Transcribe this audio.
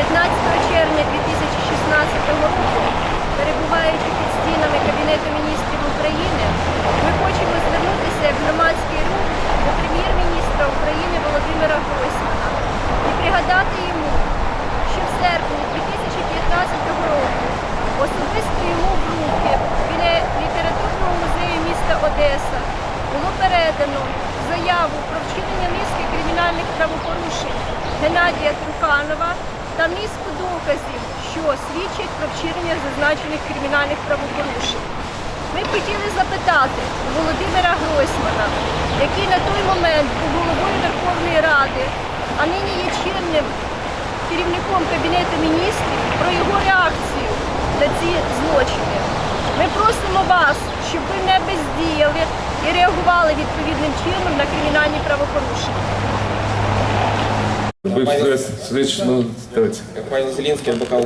15 червня 2016 року, перебуваючи під стінами Кабінету міністрів України, ми хочемо звернутися як громадський рух до прем'єр-міністра України Володимира Гройсмана і пригадати йому, що в серпні 2015 року особисто йому в руки біля літературного музею міста Одеса було передано заяву про вчинення низки кримінальних правопорушень. Геннадія Труханова та низку доказів, що свідчать про вчинення зазначених кримінальних правопорушень. Ми хотіли запитати Володимира Гройсмана, який на той момент був головою Верховної Ради, а нині є чинним керівником Кабінету міністрів, про його реакцію на ці злочини. Ми просимо вас, щоб ви не бездіяли і реагували відповідним чином на кримінальні правопорушення. Швидше, ну, давайте. Пані Зелінський, адвокат